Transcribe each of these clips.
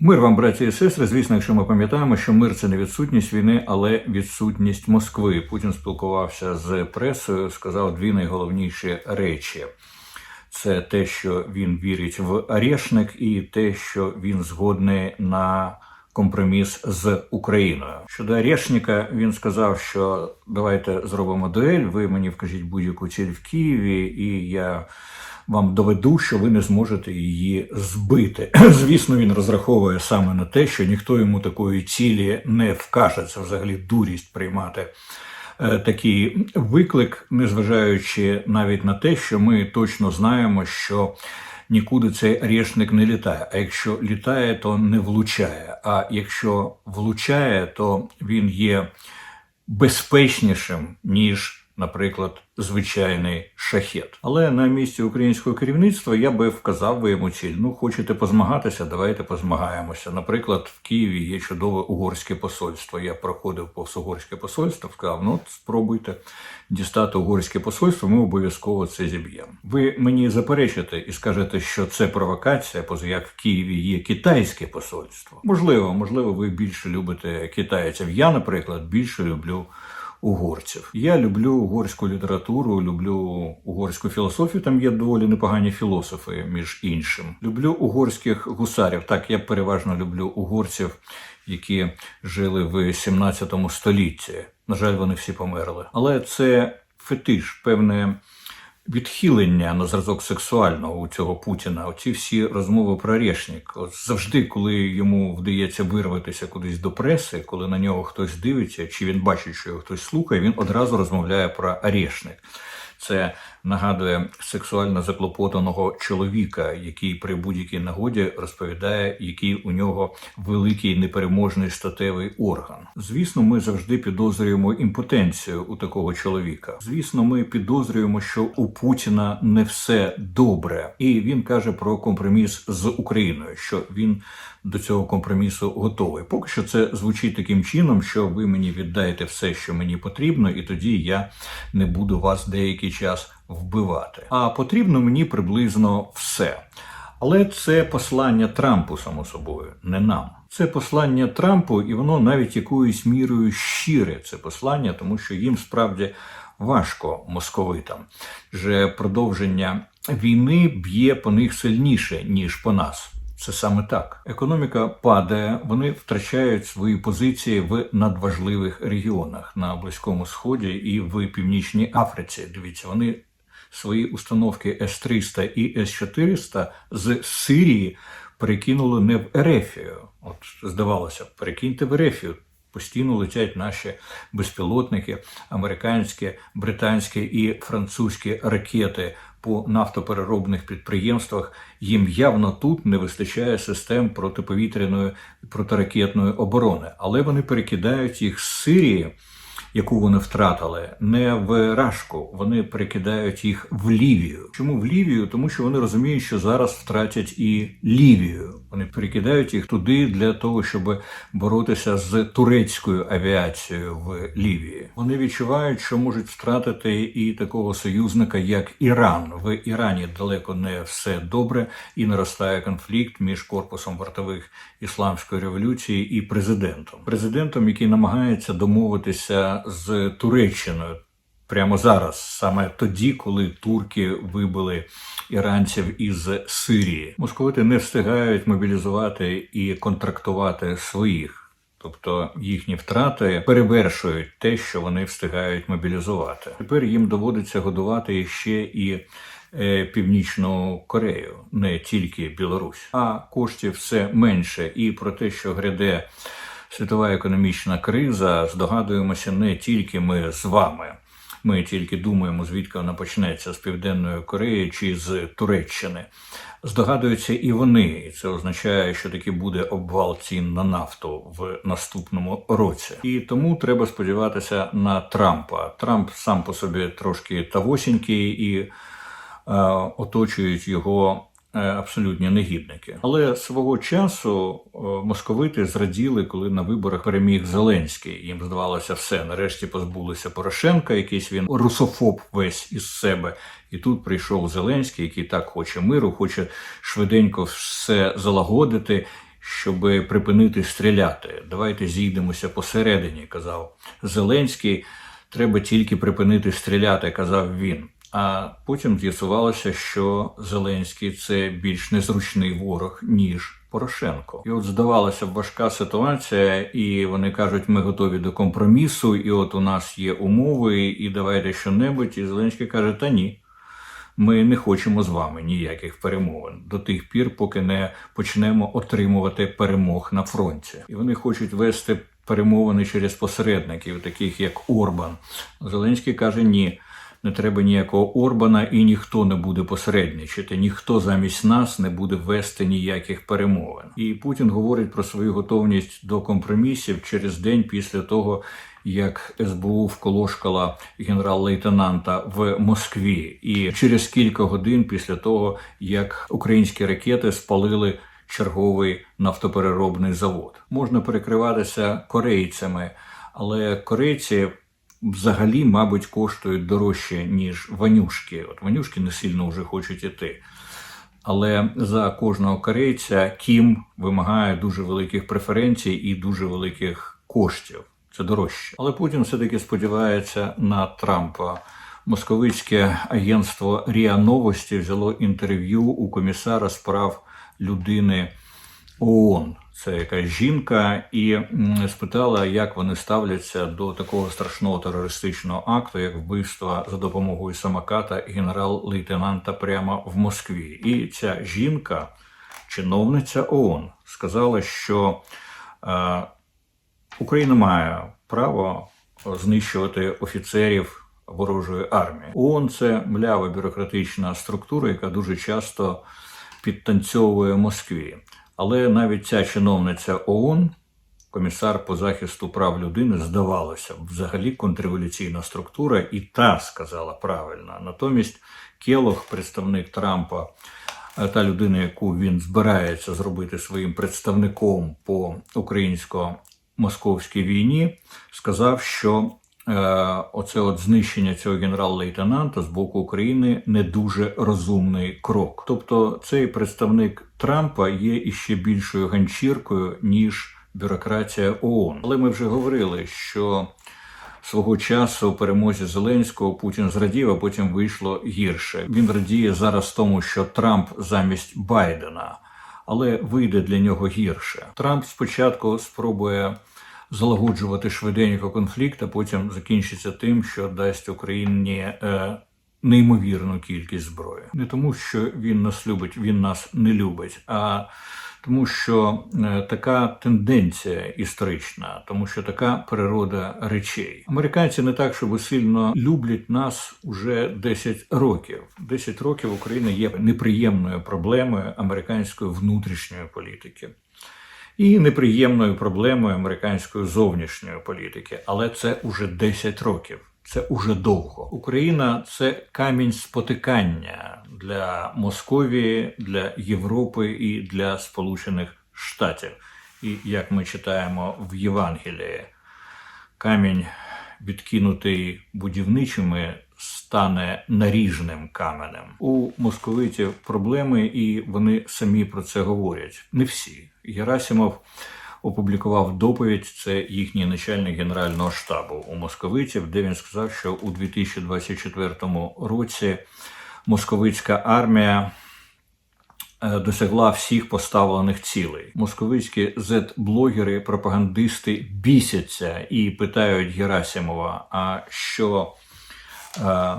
Мир вам, браті і сестри. Звісно, якщо ми пам'ятаємо, що мир це не відсутність війни, але відсутність Москви. Путін спілкувався з пресою, сказав дві найголовніші речі: це те, що він вірить в Орешник, і те, що він згодний на компроміс з Україною. Щодо Орешника, він сказав, що давайте зробимо дуель. Ви мені вкажіть будь-яку ціль в Києві, і я вам доведу, що ви не зможете її збити. Звісно, він розраховує саме на те, що ніхто йому такої цілі не вкаже. Це взагалі дурість приймати е, такий виклик, незважаючи навіть на те, що ми точно знаємо, що нікуди цей решник не літає. А якщо літає, то не влучає. А якщо влучає, то він є безпечнішим, ніж наприклад, звичайний шахет. Але на місці українського керівництва я би вказав би йому ціль. Ну, хочете позмагатися, давайте позмагаємося. Наприклад, в Києві є чудове угорське посольство. Я проходив повз угорське посольство, сказав, ну спробуйте дістати угорське посольство, ми обов'язково це зіб'ємо. Ви мені заперечите і скажете, що це провокація, поза як в Києві є китайське посольство. Можливо, можливо, ви більше любите китайців. Я, наприклад, більше люблю угорців. Я люблю угорську літературу, люблю угорську філософію. Там є доволі непогані філософи, між іншим. Люблю угорських гусарів. Так, я переважно люблю угорців, які жили в 17 столітті. На жаль, вони всі померли. Але це фетиш, певне відхилення на зразок сексуального у цього Путіна. Оці всі розмови про решник. Завжди, коли йому вдається вирватися кудись до преси, коли на нього хтось дивиться, чи він бачить, що його хтось слухає, він одразу розмовляє про орешник. Це нагадує сексуально заклопотаного чоловіка, який при будь-якій нагоді розповідає, який у нього великий непереможний статевий орган. Звісно, ми завжди підозрюємо імпотенцію у такого чоловіка. Звісно, ми підозрюємо, що у Путіна не все добре, і він каже про компроміс з Україною, що він до цього компромісу готовий. Поки що це звучить таким чином, що ви мені віддаєте все, що мені потрібно, і тоді я не буду вас деякий час вбивати. А потрібно мені приблизно все. Але це послання Трампу, само собою, не нам. Це послання Трампу, і воно навіть якоюсь мірою щире. Це послання, тому що їм справді важко московитам. Вже продовження війни б'є по них сильніше, ніж по нас. Це саме так. Економіка падає, вони втрачають свої позиції в надважливих регіонах на Близькому Сході і в Північній Африці. Дивіться, вони свої установки С-300 і С-400 з Сирії перекинули не в Ерефію. От здавалося, перекиньте в Ерефію. Постійно летять наші безпілотники, американські, британські і французькі ракети по нафтопереробних підприємствах. Їм явно тут не вистачає систем протиповітряної протиракетної оборони, але вони перекидають їх з Сирії яку вони втратили, не в Рашку. Вони перекидають їх в Лівію. Чому в Лівію? Тому що вони розуміють, що зараз втратять і Лівію. Вони перекидають їх туди для того, щоб боротися з турецькою авіацією в Лівії. Вони відчувають, що можуть втратити і такого союзника, як Іран. В Ірані далеко не все добре і наростає конфлікт між корпусом вартових ісламської революції і президентом. Президентом, який намагається домовитися з Туреччиною. Прямо зараз, саме тоді, коли турки вибили іранців із Сирії, московити не встигають мобілізувати і контрактувати своїх, тобто їхні втрати перевершують те, що вони встигають мобілізувати. Тепер їм доводиться годувати ще і е, Північну Корею, не тільки Білорусь, а коштів все менше. І про те, що гряде світова економічна криза, здогадуємося не тільки ми з вами. Ми тільки думаємо, звідки вона почнеться з Південної Кореї чи з Туреччини. Здогадуються і вони, і це означає, що таки буде обвал цін на нафту в наступному році. І тому треба сподіватися на Трампа. Трамп сам по собі трошки тавосінький і е, оточують його абсолютні негідники. Але свого часу е, московити зраділи, коли на виборах переміг Зеленський. Їм здавалося все. Нарешті позбулися Порошенка, якийсь він русофоб весь із себе. І тут прийшов Зеленський, який так хоче миру, хоче швиденько все залагодити щоб припинити стріляти. Давайте зійдемося посередині, казав Зеленський. Треба тільки припинити стріляти, казав він. А потім з'ясувалося, що Зеленський це більш незручний ворог, ніж Порошенко. І от здавалося б важка ситуація, і вони кажуть, ми готові до компромісу, і от у нас є умови, і давайте що-небудь. І Зеленський каже: Та ні. Ми не хочемо з вами ніяких перемовин до тих пір, поки не почнемо отримувати перемог на фронті. І вони хочуть вести перемовини через посередників, таких як Орбан. Зеленський каже: ні. Не треба ніякого Орбана, і ніхто не буде посередничати, ніхто замість нас не буде вести ніяких перемовин. І Путін говорить про свою готовність до компромісів через день після того, як СБУ вколошкала генерал-лейтенанта в Москві, і через кілька годин після того, як українські ракети спалили черговий нафтопереробний завод, можна перекриватися корейцями, але корейці. Взагалі, мабуть, коштують дорожче, ніж ванюшки. От ванюшки не сильно вже хочуть іти. Але за кожного корейця Кім вимагає дуже великих преференцій і дуже великих коштів. Це дорожче. Але Путін все-таки сподівається на Трампа. Московицьке агентство Ріа Новості взяло інтерв'ю у комісара справ людини ООН. Це якась жінка, і спитала, як вони ставляться до такого страшного терористичного акту, як вбивство за допомогою самоката генерал-лейтенанта прямо в Москві. І ця жінка, чиновниця ООН, сказала, що е, Україна має право знищувати офіцерів ворожої армії. ООН це млява бюрократична структура, яка дуже часто підтанцьовує Москві. Але навіть ця чиновниця ООН, комісар по захисту прав людини, здавалося, взагалі контрреволюційна структура, і та сказала правильно. Натомість Келох, представник Трампа, е, та людина, яку він збирається зробити своїм представником по українсько-московській війні, сказав, що оце от знищення цього генерал-лейтенанта з боку України не дуже розумний крок. Тобто, цей представник Трампа є іще більшою ганчіркою, ніж бюрократія ООН. Але ми вже говорили, що свого часу перемозі Зеленського Путін зрадів, а потім вийшло гірше. Він радіє зараз тому, що Трамп замість Байдена, але вийде для нього гірше. Трамп спочатку спробує залагоджувати швиденько конфлікт, а потім закінчиться тим, що дасть Україні. Е, Неймовірну кількість зброї не тому, що він нас любить, він нас не любить, а тому, що е, така тенденція історична, тому що така природа речей. Американці не так, щоб сильно люблять нас уже 10 років. 10 років Україна є неприємною проблемою американської внутрішньої політики. І неприємною проблемою американської зовнішньої політики, але це уже 10 років. Це уже довго. Україна це камінь спотикання для Московії, для Європи і для Сполучених Штатів. І як ми читаємо в Євангелії, камінь, відкинутий будівничими, стане наріжним каменем. У московитів проблеми, і вони самі про це говорять. Не всі. Герасимов опублікував доповідь. Це їхній начальник генерального штабу у московитів, де він сказав, що у 2024 році московицька армія. е, Досягла всіх поставлених цілей. Московицькі зет-блогери, пропагандисти бісяться і питають Герасимова, а що е,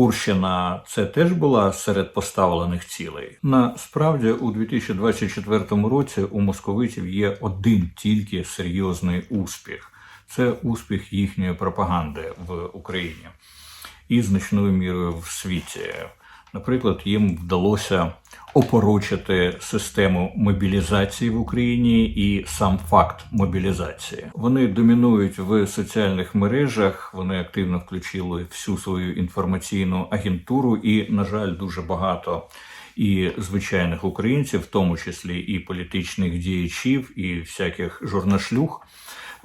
Курщина це теж була серед поставлених цілей. Насправді, у 2024 році у московитів є один тільки серйозний успіх це успіх їхньої пропаганди в Україні і значною мірою в світі. Наприклад, їм вдалося опорочити систему мобілізації в Україні і сам факт мобілізації. Вони домінують в соціальних мережах. Вони активно включили всю свою інформаційну агентуру, і, на жаль, дуже багато і звичайних українців, в тому числі і політичних діячів, і всяких журнашлюг.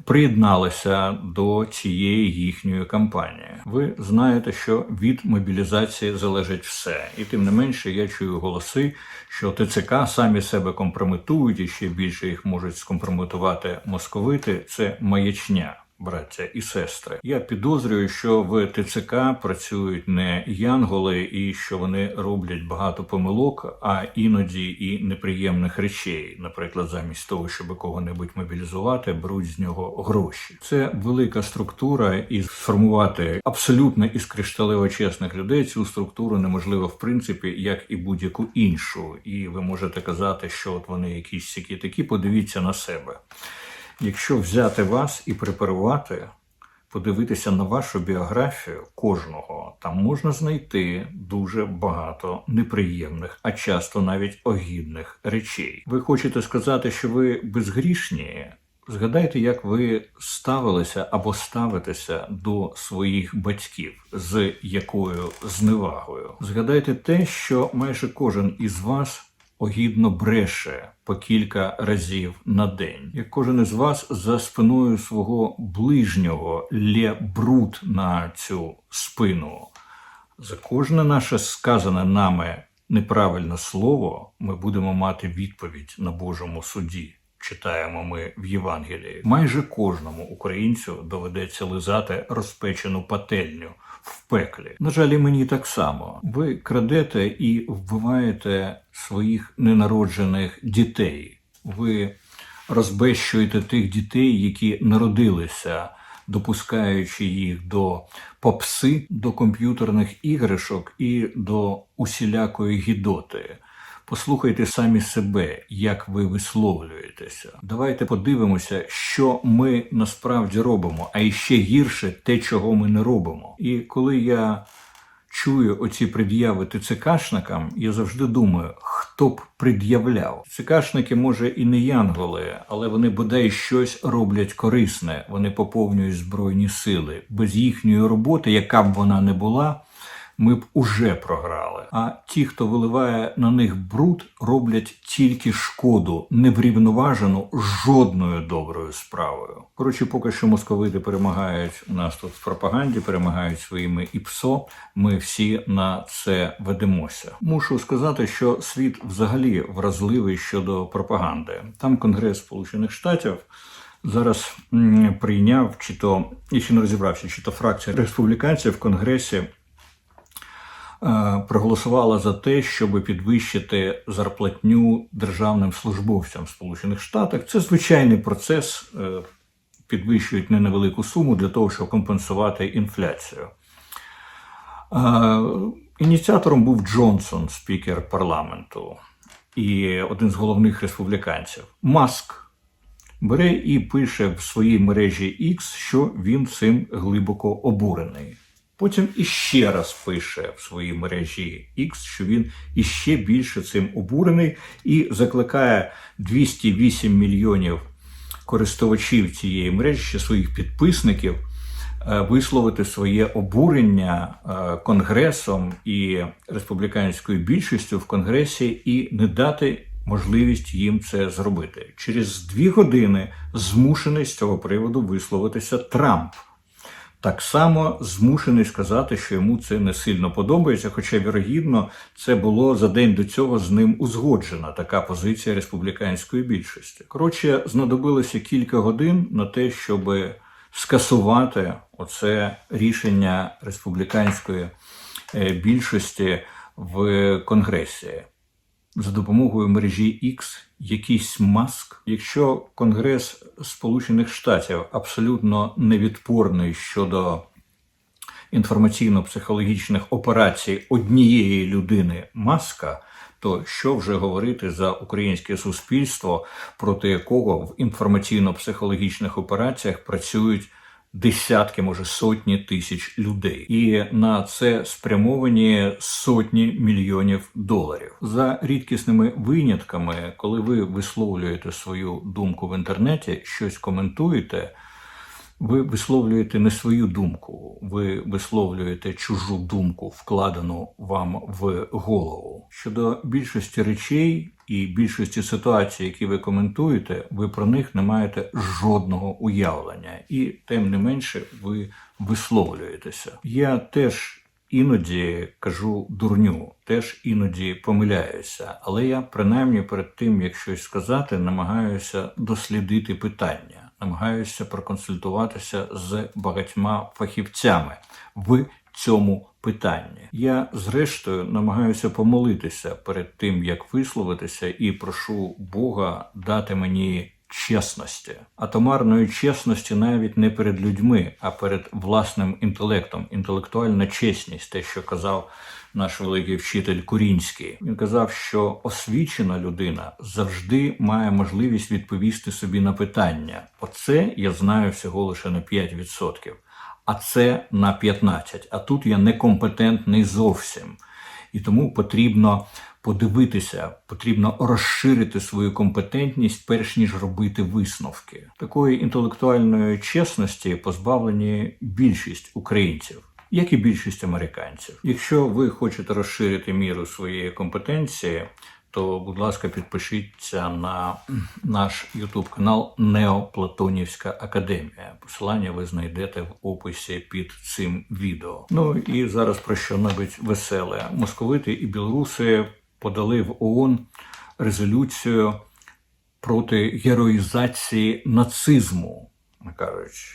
Приєдналися до цієї їхньої кампанії. Ви знаєте, що від мобілізації залежить все, і тим не менше я чую голоси, що ТЦК самі себе компрометують і ще більше їх можуть скомпрометувати московити. Це маячня. Браття і сестри, я підозрюю, що в ТЦК працюють не янголи, і що вони роблять багато помилок, а іноді і неприємних речей. Наприклад, замість того, щоб кого-небудь мобілізувати, беруть з нього гроші. Це велика структура, і сформувати абсолютно із кришталево чесних людей цю структуру неможливо в принципі, як і будь-яку іншу. І ви можете казати, що от вони якісь сякі такі. Подивіться на себе. Якщо взяти вас і препарувати, подивитися на вашу біографію кожного, там можна знайти дуже багато неприємних, а часто навіть огідних речей. Ви хочете сказати, що ви безгрішні? Згадайте, як ви ставилися або ставитеся до своїх батьків, з якою зневагою. Згадайте те, що майже кожен із вас огідно бреше по кілька разів на день. Як кожен із вас за спиною свого ближнього лє бруд на цю спину. За кожне наше сказане нами неправильне слово ми будемо мати відповідь на Божому суді. Читаємо ми в Євангелії. Майже кожному українцю доведеться лизати розпечену пательню в пеклі. На жаль, і мені так само. Ви крадете і вбиваєте своїх ненароджених дітей. Ви розбещуєте тих дітей, які народилися, допускаючи їх до попси, до комп'ютерних іграшок і до усілякої гідоти. Послухайте самі себе, як ви висловлюєтеся. Давайте подивимося, що ми насправді робимо, а іще гірше те, чого ми не робимо. І коли я чую оці пред'яви ТЦКшникам, я завжди думаю, хто б пред'являв. ТЦКшники, може, і не янголи, але вони бодай щось роблять корисне. Вони поповнюють збройні сили. Без їхньої роботи, яка б вона не була ми б уже програли. А ті, хто виливає на них бруд, роблять тільки шкоду, не врівноважену жодною доброю справою. Коротше, поки що московити перемагають нас тут в пропаганді, перемагають своїми ІПСО. Ми всі на це ведемося. Мушу сказати, що світ взагалі вразливий щодо пропаганди. Там Конгрес Сполучених Штатів. Зараз прийняв, чи то я ще не розібрався, чи то фракція республіканців в Конгресі проголосувала за те, щоб підвищити зарплатню державним службовцям Сполучених Штатах. Це звичайний процес, е, підвищують не невелику суму для того, щоб компенсувати інфляцію. Е, ініціатором був Джонсон, спікер парламенту, і один з головних республіканців. Маск бере і пише в своїй мережі X, що він цим глибоко обурений. Потім іще раз пише в своїй мережі X, що він іще більше цим обурений і закликає 208 мільйонів користувачів цієї мережі, своїх підписників, е, висловити своє обурення е, конгресом і республіканською більшістю в конгресі і не дати можливість їм це зробити. Через дві години змушений з цього приводу висловитися Трамп так само змушений сказати, що йому це не сильно подобається. Хоча, вірогідно, це було за день до цього з ним узгоджена така позиція республіканської більшості. Коротше, знадобилося кілька годин на те, щоб скасувати оце рішення республіканської е, більшості в Конгресі за допомогою мережі X якийсь маск. Якщо Конгрес Сполучених Штатів абсолютно невідпорний щодо інформаційно-психологічних операцій однієї людини маска, то що вже говорити за українське суспільство, проти якого в інформаційно-психологічних операціях працюють десятки, може сотні тисяч людей, і на це спрямовані сотні мільйонів доларів за рідкісними винятками, коли ви висловлюєте свою думку в інтернеті, щось коментуєте. Ви висловлюєте не свою думку, ви висловлюєте чужу думку, вкладену вам в голову. Щодо більшості речей і більшості ситуацій, які ви коментуєте, ви про них не маєте жодного уявлення, і тим не менше ви висловлюєтеся. Я теж. Іноді кажу дурню, теж іноді помиляюся, але я принаймні перед тим, як щось сказати, намагаюся дослідити питання, намагаюся проконсультуватися з багатьма фахівцями в цьому питанні. Я, зрештою, намагаюся помолитися перед тим, як висловитися, і прошу Бога дати мені чесності, атомарної чесності навіть не перед людьми, а перед власним інтелектом. Інтелектуальна чесність, те, що казав наш великий вчитель Курінський. Він казав, що освічена людина завжди має можливість відповісти собі на питання. Оце я знаю всього лише на 5%, а це на 15%. А тут я некомпетентний зовсім. І тому потрібно подивитися, потрібно розширити свою компетентність, перш ніж робити висновки. Такої інтелектуальної чесності позбавлені більшість українців. Як і більшість американців. Якщо ви хочете розширити міру своєї компетенції, то, будь ласка, підпишіться на наш Ютуб канал Неоплатонівська Академія. Посилання ви знайдете в описі під цим відео. Ну і зараз про що небудь веселе. Московити і білоруси подали в ООН резолюцію проти героїзації нацизму. кажуть.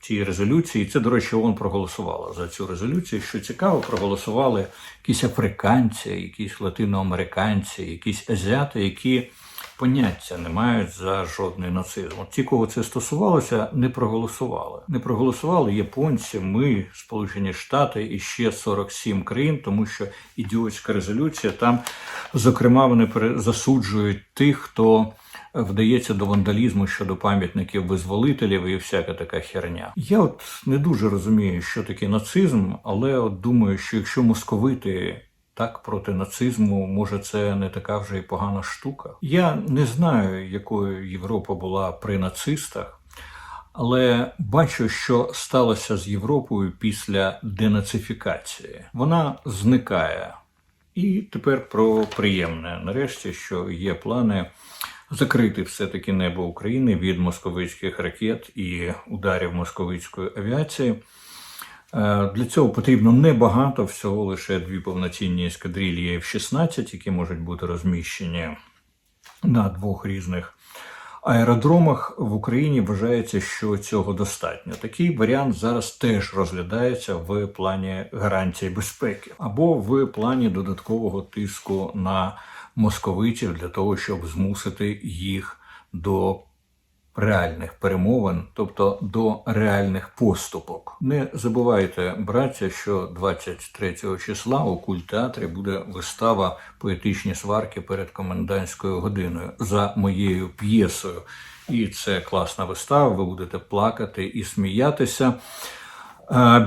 Цій резолюції, це, до речі, ООН проголосувала за цю резолюцію. Що цікаво, проголосували якісь африканці, якісь латиноамериканці, якісь азіати, які поняття не мають за жодний нацизм. От Ті, кого це стосувалося, не проголосували. Не проголосували японці, ми, Сполучені Штати і ще 47 країн, тому що ідіотська резолюція там, зокрема, вони засуджують тих, хто вдається до вандалізму щодо пам'ятників визволителів і всяка така херня. Я от не дуже розумію, що таке нацизм, але от думаю, що якщо московити. Так, проти нацизму, може, це не така вже й погана штука. Я не знаю, якою Європа була при нацистах, але бачу, що сталося з Європою після денацифікації. Вона зникає. І тепер про приємне. Нарешті, що є плани закрити все-таки небо України від московицьких ракет і ударів московицької авіації. Е, для цього потрібно небагато, всього лише дві повноцінні ескадрилії F-16, які можуть бути розміщені на двох різних аеродромах. В Україні вважається, що цього достатньо. Такий варіант зараз теж розглядається в плані гарантії безпеки або в плані додаткового тиску на московитів для того, щоб змусити їх до реальних перемовин, тобто до реальних поступок. Не забувайте, браття, що 23 числа у культтеатрі буде вистава поетичні сварки перед комендантською годиною за моєю п'єсою. І це класна вистава. Ви будете плакати і сміятися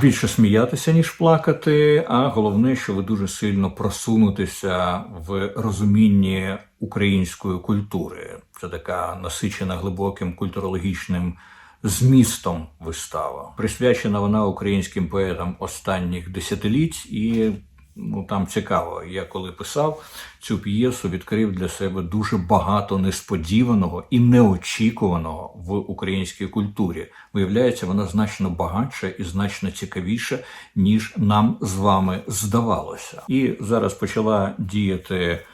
більше сміятися, ніж плакати. А головне, що ви дуже сильно просунутеся в розумінні української культури. Це така насичена глибоким культурологічним змістом вистава. Присвячена вона українським поетам останніх десятиліть і ну там цікаво. Я коли писав цю п'єсу, відкрив для себе дуже багато несподіваного і неочікуваного в українській культурі. Виявляється, вона значно багатша і значно цікавіша, ніж нам з вами здавалося. І зараз почала діяти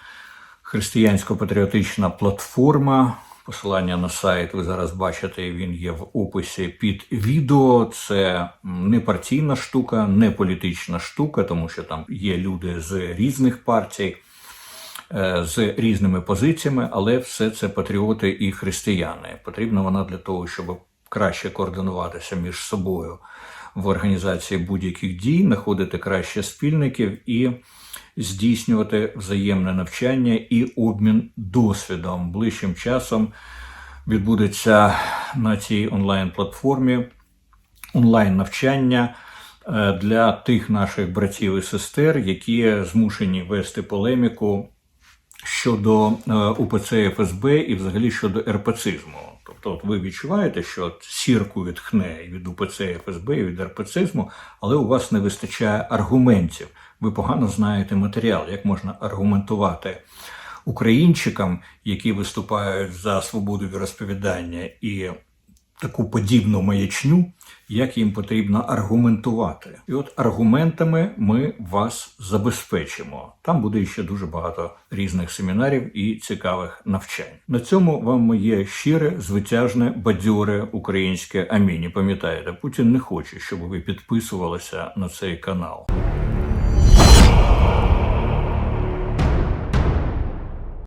християнсько-патріотична платформа. Посилання на сайт ви зараз бачите, він є в описі під відео. Це не партійна штука, не політична штука, тому що там є люди з різних партій, е, з різними позиціями, але все це патріоти і християни. Потрібна вона для того, щоб краще координуватися між собою в організації будь-яких дій, знаходити краще спільників і здійснювати взаємне навчання і обмін досвідом. Ближчим часом відбудеться на цій онлайн-платформі онлайн-навчання е, для тих наших братів і сестер, які змушені вести полеміку щодо е, УПЦ ФСБ і взагалі щодо РПЦизму. Тобто, от ви відчуваєте, що от сірку відхне від УПЦ ФСБ, і від РПЦизму, але у вас не вистачає аргументів. Ви погано знаєте матеріал, як можна аргументувати українчикам, які виступають за свободу віросповідання і таку подібну маячню, як їм потрібно аргументувати. І от аргументами ми вас забезпечимо. Там буде ще дуже багато різних семінарів і цікавих навчань. На цьому вам моє щире, звитяжне, бадьоре українське амінь. Пам'ятаєте, Путін не хоче, щоб ви підписувалися на цей канал.